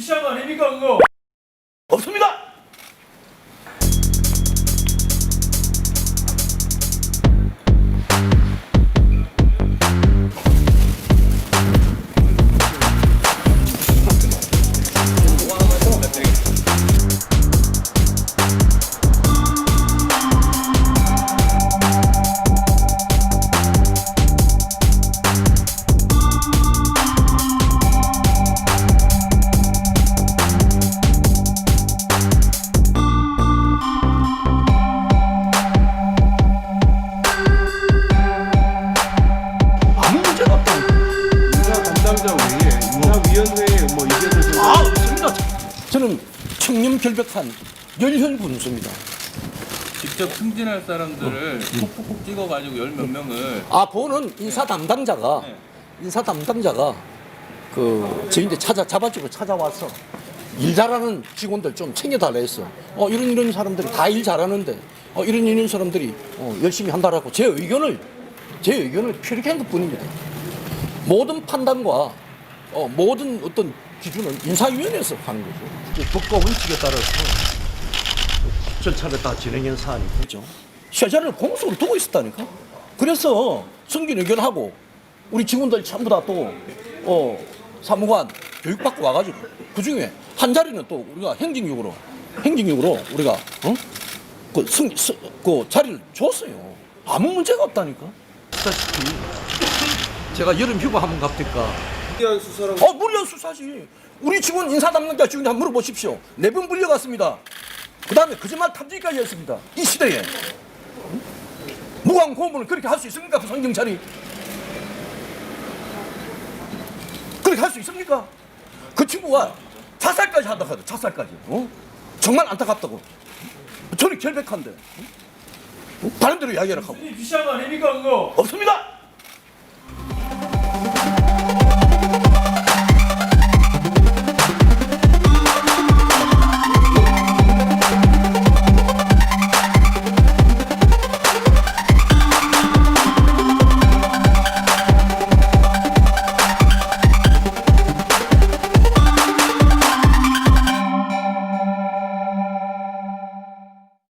비싼 거 아닙니까 그거? 없습니다. 위원회에 뭐 의견을 좀 아 없습니다. 저는 청렴 결백한 열혈 군수입니다. 직접 승진할 사람들을 콕콕콕 찍어가지고 열 몇 명을 아, 그거는 인사 담당자가 네. 인사 담당자가 그 저희한테 찾아 잡아주고 찾아와서 일 잘하는 직원들 좀 챙겨달라 했어. 어 이런 이런 사람들이 다 일 잘하는데 어 이런 이런 사람들이 어, 열심히 한다라고 제 의견을 제 의견을 표력한 것뿐입니다. 모든 판단과 어, 모든 어떤 기준은 인사위원회에서 하는 거죠. 그 법과 원칙에 따라서 절차를 다 진행한 사안이죠. 그렇죠? 셔자를 공소를 두고 있었다니까. 그래서 승진 의견하고 우리 직원들 전부 다 또 어, 사무관 교육받고 와가지고 그 중에 한 자리는 또 우리가 행정육으로 행정육으로 우리가 어? 그, 승, 스, 그 자리를 줬어요. 아무 문제가 없다니까. 다시피 제가 여름 휴가 한번 갑니까? 무리한 수사라고 어, 무리한 수사지. 우리 직원 인사 담당자 직원 한번 물어보십시오. 네분 불려갔습니다. 그 다음에 거짓말 탐지기까지 했습니다. 이 시대에. 응? 무관 고문을 그렇게 할 수 있습니까? 부상경찰이. 그렇게 할 수 있습니까? 그 친구가 자살까지 하더 자살까지. 어? 정말 안타깝다고. 저는 결백한데. 어? 다른 대로 이야기하라 하고. 이 비싼 거 아닙니까 그거? 없습니다!